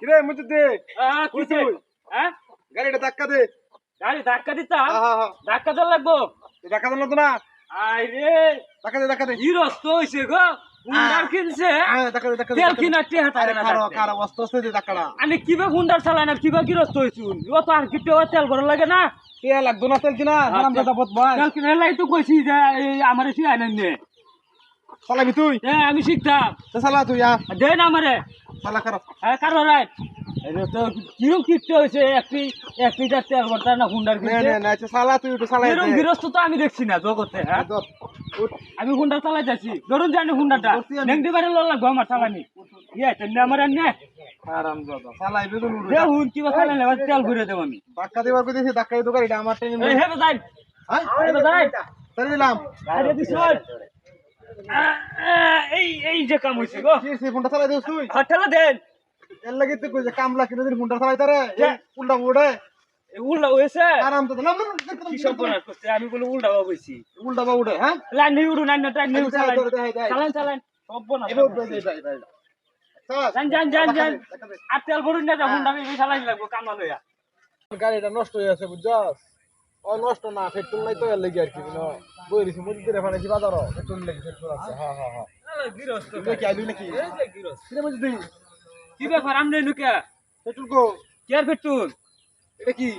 কিরে মুজুদ দে? তুই? হ্যাঁ? গাড়িটা ধাক্কা দে। গাড়ি ধাক্কা দিতা? ধাক্কা লাগবো? ধাক্কা দিল তো না? আই রে ধাক্কা দে ধাক্কা দে। হিরস্ত হইছে গো? হুন্ডার কিনছে? হ্যাঁ ধাক্কা দে ধাক্কা দে তেল কিনা টিয়া আরে হাতারে না কারও কারও অস্ত অস্ত দে ধাক্কাটা। আমি কিবা হুন্ডার চালাই না কিবা গিরস্ত হইছুন ও তো আর কি টেওয়া তেল ভরা লাগে না? কে লাগতো না তেল কিনা? জানাম দাদা বত ভাই তেল কিনা লাই তো কইছি যে এই আমার না নে। চালাবি তুই? হ্যাঁ আমি শিখতাম। তো চালা তুই দে না আমারে। চালা খারাপ। হ্যাঁ কারও রাইট। তো কিরম কিটতে হয়েছে এক লি- এক লিটার তেল ভরতা না হুন্ডার নে কিনছে না আচ্ছা চালা তুই একটু চালাই এরকম গৃহস্থ তো আমি দেখছি না জগতে হ্যাঁ? আমি হুন্ডা চালাই যাচ্ছি ধরুন জানি হুন্ডাটা। নেংটি বাড়ি লোক লাগবো আমার চালানি। ইয়ে তেমনি আমার এনে আরাম দাদা চালাই বেগুন উড়ে দে হুন তেল ঘুরে দেবো আমি। ধাক্কা দিবার কই দিছি? ধাক্কা দিতো গাড়িটা আমার এই হেবে হ্যাঁ? হেবে যাই। দিলাম। আরে দিছ এই এই যে কাম হইছে গো। কি সে ফোনটা চালাই দিস তুই? হঠাৎ দেন। এর লাগি তুই কই যে কামলা কিনে দিন ফোনটা চালাই তারে উল্টা উড়ে এই উল্টা হয়েছে আরাম তো নাম কি করছে? আমি বলে উল্টা বাবা কইছি। উল্টা বা উড়ে হ্যাঁ? লাইন নেই উড়ু লাইন টাইম নেই দেখাই, চালান। চালান সব না এটা উঠবে এই এটা এটা যান যান যান যান। আর তেল ভরুন না হুন্ডা আমি চালাই লাগবো কামলা গাড়িটা নষ্ট হয়ে আছে বুঝছস? ও নষ্ট না পেট্রোল নাই তো এর লাগি আর কি বই রিছি মুদি দিয়ে ফানাইছি বাজার পেট্রোল লাগি পেট্রোল আছে? হ্যাঁ হ্যাঁ হ্যাঁ। কি আইলি নাকি? কিরে মুদি তুই? কি ব্যাপার আমনে নুকে পেট্রোল কো কেয়ার পেট্রোল এটা কি?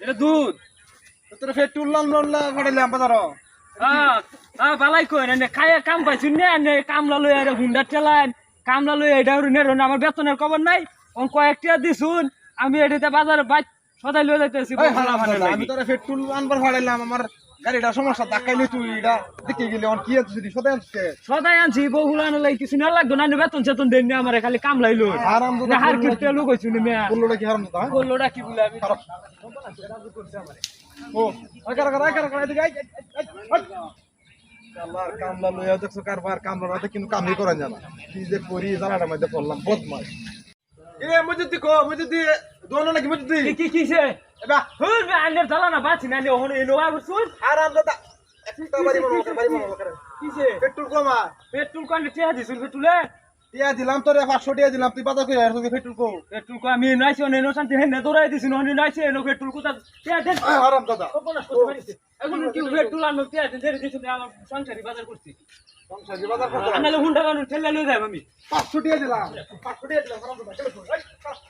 এটা দুধ। তোর পেট্রোল লাল লাল ফাটাইলাম বাজার হ্যাঁ হ্যাঁ বালাই কই না খায়া কাম পাইছুন না নে কামলা লই আরে হুন্ডা চালান কামলা লই এটা রন আমার বেতনের খবর নাই অন কয়েকটা দিছুন আমি এটাতে বাজারে বাই সদাই লই যাইতেছি আমি তোর পেট্রোল আনবার ফাটাইলাম আমার গাড়িটা সমস্যা ধাক্কাইলি তুই এটা দেখে গেলি অন কি আনছিস সদাই আনছিস সদাই আনছি বহুলান লাই কিছু না লাগতো না বেতন চেতন দেন না আমার খালি কামলাই লই। আরাম না হার কিতে লোক কইছুন মিয়া। বলল কি হারাম দাদা বললোটা কি বলে আমি? ও আই কারা কারা আই কারা কারা এদিকে আই কামলা লইয়া দেখছ কারবার কামলা রাতে কিন্তু কামই করা জানা কি যে করি জানাটার মধ্যে পড়লাম বদমাস এ মজুদি কো মজুদি দোনো নাকি মজুদি কি কি কিছে এবা। হুন মে আন্ডার চালা না বাছি না নে ওহন এলো আবার শুন আরাম দাদা একটা বাড়ি মনে করে বাড়ি মনে করে কিছে পেট্রোল কমা পেট্রোল কোন টিয়া দিছুন পেট্রোলে? টিয়া দিলাম তোরে পাঁচশো টিয়া দিলাম তুই বাজার করে আসছিস পেট্রোল কো পেট্রোল কো আমি নাইছি অনে নো শান্তি হেনে দৌড়াই দিছি ননি নাইছি এনো পেট্রোল কোথা টিয়া দেন আরাম দাদা। এখন কি পেট্রোল আনো টিয়া দেন দেরি দিছুন আমার সংসারী বাজার করছি। সংসারে বাজার করতে আনালে হুন্ডা কানুন ঠেলে লই যাই আমি। পাঁচশো টিয়া দিলাম। পাঁচশো টিয়া দিলাম আরাম দাদা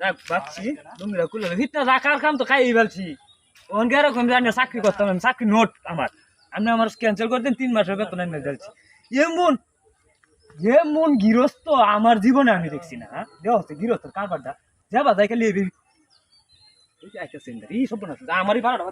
ভাবছি রাখার কাম তো খাই জানি চাকরি করতাম আমি, চাকরি নোট আমার। আমার ক্যান্সেল তিন আমার জীবনে আমি দেখছি না হ্যাঁ? দেওয়া হচ্ছে গৃহস্থ কারবারটা যাবা যাই খালি এই সব আমারই ভাড়াটা